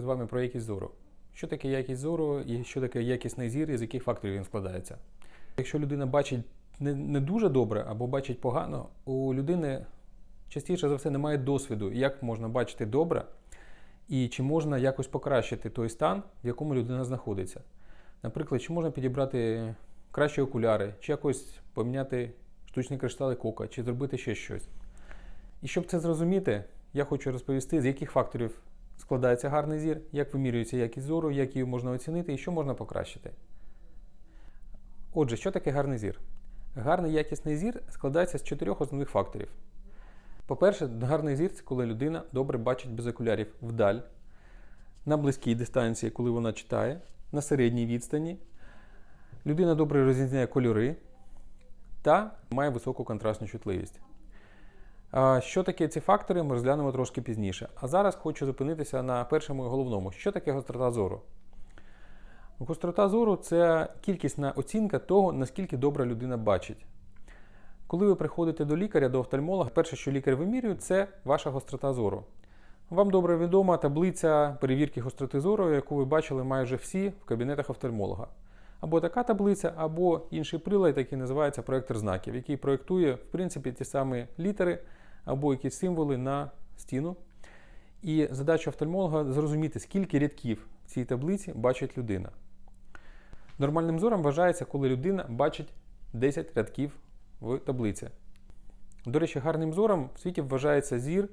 з вами про якість зору. Що таке якість зору і що таке якісний зір, і з яких факторів він складається? Якщо людина бачить не, не дуже добре або бачить погано, у людини частіше за все немає досвіду, як можна бачити добре, і чи можна якось покращити той стан, в якому людина знаходиться. Наприклад, чи можна підібрати кращі окуляри, чи якось поміняти штучні криштали кока, чи зробити ще щось. І щоб це зрозуміти, я хочу розповісти, з яких факторів складається гарний зір, як вимірюється якість зору, як її можна оцінити і що можна покращити. Отже, що таке гарний зір? Гарний якісний зір складається з чотирьох основних факторів. По-перше, гарний зір це коли людина добре бачить без окулярів вдаль, на близькій дистанції, коли вона читає, на середній відстані. Людина добре розрізняє кольори та має високу контрастну чутливість. Що таке ці фактори, ми розглянемо трошки пізніше. А зараз хочу зупинитися на першому і головному. Що таке гострота зору? Гострота зору це кількісна оцінка того, наскільки добре людина бачить. Коли ви приходите до лікаря, до офтальмолога, перше, що лікар вимірює, це ваша гострота зору. Вам добре відома таблиця перевірки гостроти зору, яку ви бачили майже всі в кабінетах офтальмолога. Або така таблиця, або інший прилад, який називається проектор знаків, який проєктує, в принципі, ті самі літери або якісь символи на стіну. І задача офтальмолога зрозуміти, скільки рядків в цій таблиці бачить людина. Нормальним зором вважається, коли людина бачить 10 рядків в таблиці. До речі, гарним зором в світі вважається зір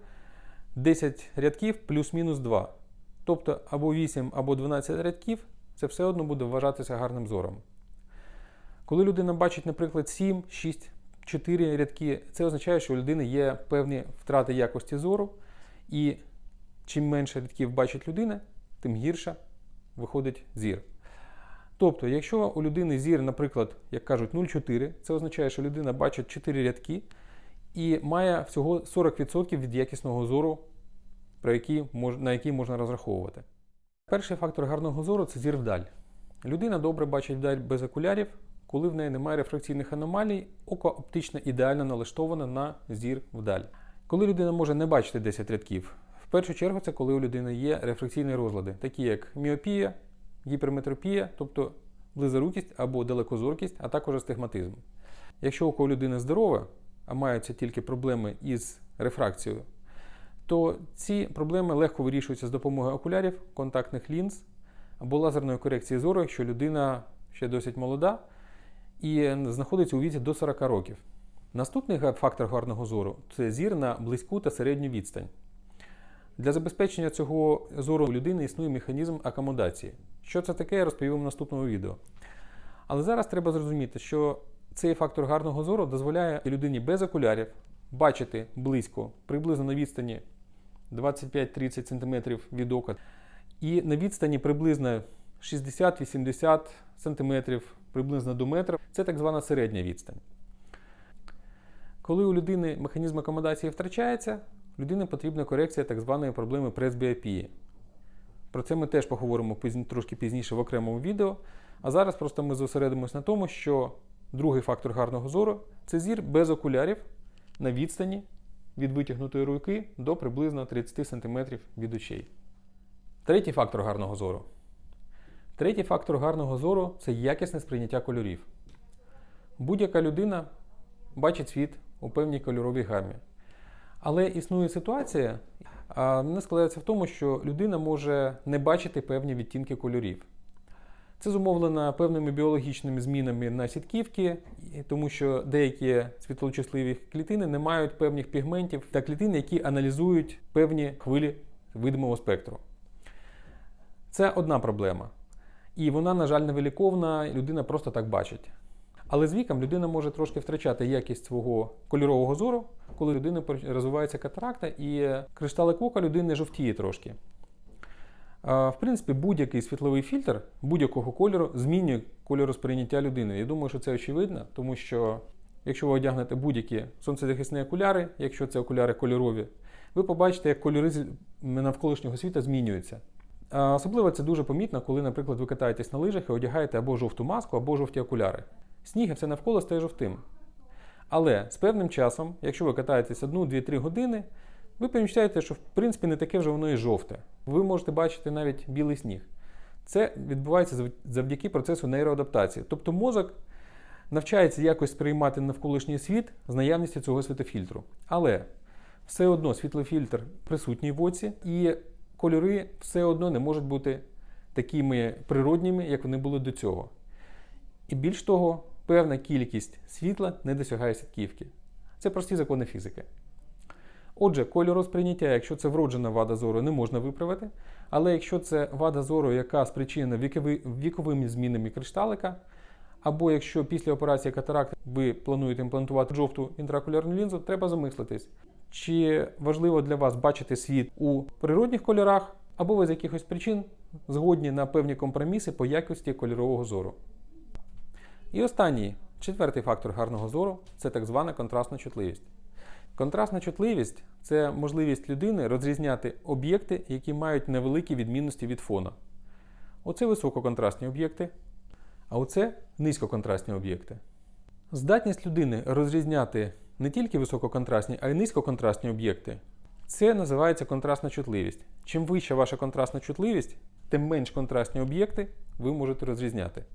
10 рядків плюс-мінус 2. Тобто або 8, або 12 рядків це все одно буде вважатися гарним зором. Коли людина бачить, наприклад, 7, 6, 4 рядки, це означає, що у людини є певні втрати якості зору, і чим менше рядків бачить людина, тим гірше виходить зір. Тобто, якщо у людини зір, наприклад, як кажуть, 0,4, це означає, що людина бачить 4 рядки і має всього 40% від якісного зору, про який, на який можна розраховувати. Перший фактор гарного зору це зір вдаль. Людина добре бачить вдаль без окулярів, коли в неї немає рефракційних аномалій, око оптично ідеально налаштоване на зір вдаль. Коли людина може не бачити 10 рядків, в першу чергу це коли у людини є рефракційні розлади, такі як міопія, гіперметропія, тобто близорукість або далекозоркість, а також астигматизм. Якщо око у людини здорове, а маються тільки проблеми із рефракцією, то ці проблеми легко вирішуються з допомогою окулярів, контактних лінз або лазерної корекції зору, якщо людина ще досить молода і знаходиться у віці до 40 років. Наступний фактор гарного зору це зір на близьку та середню відстань. Для забезпечення цього зору у людини існує механізм акомодації. Що це таке, я розповім в наступному відео. Але зараз треба зрозуміти, що цей фактор гарного зору дозволяє людині без окулярів бачити близько, приблизно на відстані 25-30 см від ока, і на відстані приблизно 60-80 см, приблизно до метра. Це так звана середня відстань. Коли у людини механізм акомодації втрачається, людині потрібна корекція так званої проблеми пресбіопії. Про це ми теж поговоримо трошки пізніше в окремому відео. А зараз просто ми зосередимось на тому, що другий фактор гарного зору це зір без окулярів на відстані від витягнутої руки до приблизно 30 см від очей. Третій фактор гарного зору. Третій фактор гарного зору це якісне сприйняття кольорів. Будь-яка людина бачить світ у певній кольоровій гамі. Але існує ситуація, вона складається в тому, що людина може не бачити певні відтінки кольорів. Це зумовлено певними біологічними змінами на сітківки, тому що деякі світлочисливі клітини не мають певних пігментів та клітин, які аналізують певні хвилі видимого спектру. Це одна проблема. І вона, на жаль, невиліковна, людина просто так бачить. Але з віком людина може трошки втрачати якість свого кольорового зору, коли людина розвивається катаракта, і кришталик ока людини жовтіє трошки. В принципі, будь-який світловий фільтр будь-якого кольору змінює кольоросприйняття людини. Я думаю, що це очевидно, тому що якщо ви одягнете будь-які сонцезахисні окуляри, якщо це окуляри кольорові, ви побачите, як кольори навколишнього світу змінюються. Особливо це дуже помітно, коли, наприклад, ви катаєтесь на лижах і одягаєте або жовту маску, або жовті окуляри. Сніг все навколо стає жовтим. Але з певним часом, якщо ви катаєтесь 1-2-3 години, ви помічаєте, що в принципі не таке вже воно і жовте. Ви можете бачити навіть білий сніг. Це відбувається завдяки процесу нейроадаптації. Тобто мозок навчається якось сприймати навколишній світ з наявністю цього світофільтру. Але все одно світлофільтр присутній в оці, і кольори все одно не можуть бути такими природніми, як вони були до цього. І більш того, певна кількість світла не досягає сітківки. Це прості закони фізики. Отже, кольоросприйняття, якщо це вроджена вада зору, не можна виправити. Але якщо це вада зору, яка спричинена віковими змінами кришталика, або якщо після операції катаракти ви плануєте імплантувати жовту інтракулярну лінзу, треба замислитись, чи важливо для вас бачити світ у природних кольорах, або ви з якихось причин згодні на певні компроміси по якості кольорового зору. І останній, четвертий фактор гарного зору це так звана контрастна чутливість. Контрастна чутливість це можливість людини розрізняти об'єкти, які мають невеликі відмінності від фона. Оце висококонтрастні об'єкти, а оце низькоконтрастні об'єкти. Здатність людини розрізняти не тільки висококонтрастні, а й низькоконтрастні об'єкти. Це називається контрастна чутливість. Чим вища ваша контрастна чутливість, тим менш контрастні об'єкти ви можете розрізняти.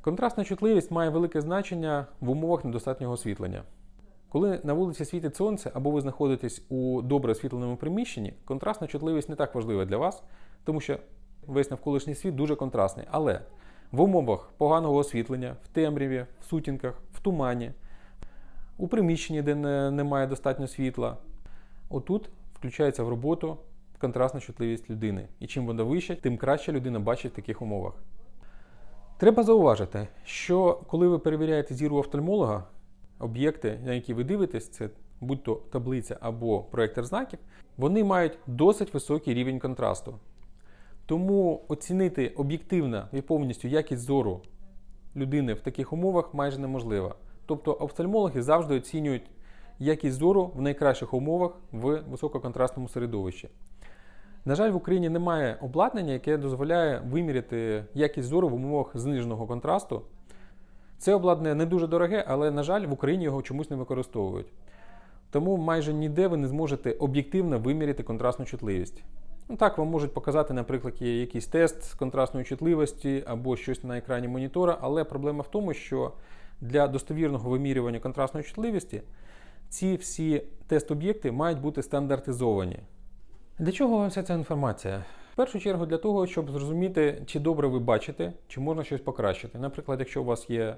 Контрастна чутливість має велике значення в умовах недостатнього освітлення. Коли на вулиці світить сонце або ви знаходитесь у добре освітленому приміщенні, контрастна чутливість не так важлива для вас, тому що весь навколишній світ дуже контрастний. Але в умовах поганого освітлення, в темряві, в сутінках, в тумані, у приміщенні, де немає достатньо світла, отут включається в роботу контрастна чутливість людини. І чим вона вища, тим краще людина бачить в таких умовах. Треба зауважити, що коли ви перевіряєте зір у офтальмолога, об'єкти, на які ви дивитесь, це будь-то таблиця або проектор знаків, вони мають досить високий рівень контрасту. Тому оцінити об'єктивно і повністю якість зору людини в таких умовах майже неможливо. Тобто офтальмологи завжди оцінюють якість зору в найкращих умовах в висококонтрастному середовищі. На жаль, в Україні немає обладнання, яке дозволяє виміряти якість зору в умовах зниженого контрасту. Це обладнання не дуже дороге, але, на жаль, в Україні його чомусь не використовують. Тому майже ніде ви не зможете об'єктивно виміряти контрастну чутливість. Ну так, вам можуть показати, наприклад, якийсь тест з контрастної чутливості або щось на екрані монітора, але проблема в тому, що для достовірного вимірювання контрастної чутливості ці всі тест-об'єкти мають бути стандартизовані. Для чого вам вся ця інформація? В першу чергу для того, щоб зрозуміти, чи добре ви бачите, чи можна щось покращити. Наприклад, якщо у вас є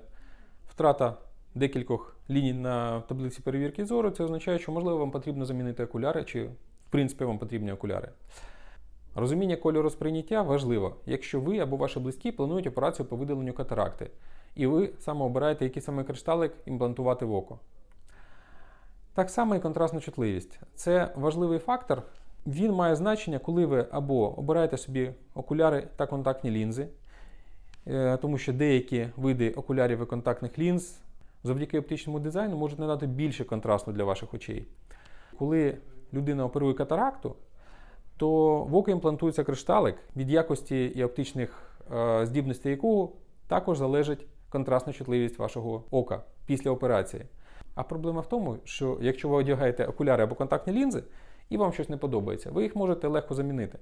втрата декількох ліній на таблиці перевірки зору, це означає, що можливо вам потрібно замінити окуляри, чи в принципі вам потрібні окуляри. Розуміння кольору сприйняття важливо, якщо ви або ваші близькі планують операцію по видаленню катаракти, і ви саме обираєте, який саме кришталик імплантувати в око. Так само і контрастна чутливість. Це важливий фактор. Він має значення, коли ви або обираєте собі окуляри та контактні лінзи, е, тому що деякі види окулярів і контактних лінз завдяки оптичному дизайну можуть надати більше контрасту для ваших очей. Коли людина оперує катаракту, то в око імплантується кришталик, від якості і оптичних е, здібностей якого також залежить контрастна чутливість вашого ока після операції. А проблема в тому, що якщо ви одягаєте окуляри або контактні лінзи, і вам щось не подобається, ви їх можете легко замінити.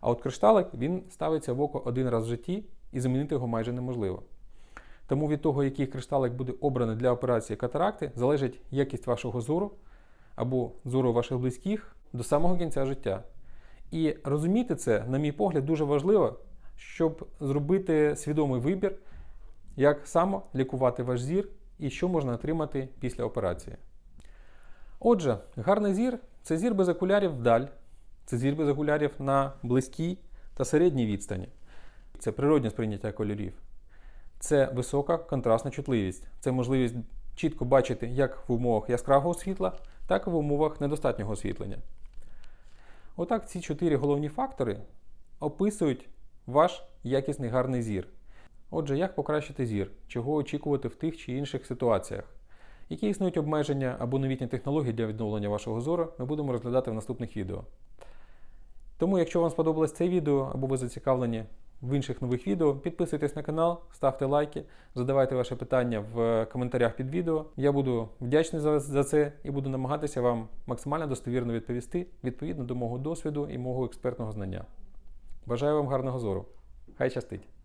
А от кришталик він ставиться в око один раз в житті і замінити його майже неможливо. Тому від того, який кришталик буде обраний для операції катаракти, залежить якість вашого зору або зору ваших близьких до самого кінця життя. І розуміти це, на мій погляд, дуже важливо, щоб зробити свідомий вибір, як само лікувати ваш зір і що можна отримати після операції. Отже, гарний зір це зір без окулярів вдаль, це зір без окулярів на близькій та середній відстані. Це природне сприйняття кольорів. Це висока контрастна чутливість. Це можливість чітко бачити як в умовах яскравого світла, так і в умовах недостатнього освітлення. Отак ці чотири головні фактори описують ваш якісний гарний зір. Отже, як покращити зір, чого очікувати в тих чи інших ситуаціях, які існують обмеження або новітні технології для відновлення вашого зору, ми будемо розглядати в наступних відео. Тому, якщо вам сподобалось це відео або ви зацікавлені в інших нових відео. Підписуйтесь на канал, ставте лайки, задавайте ваші питання в коментарях під відео. Я буду вдячний за, за це і буду намагатися вам максимально достовірно відповісти відповідно до мого досвіду і мого експертного знання. Бажаю вам гарного зору. Хай щастить!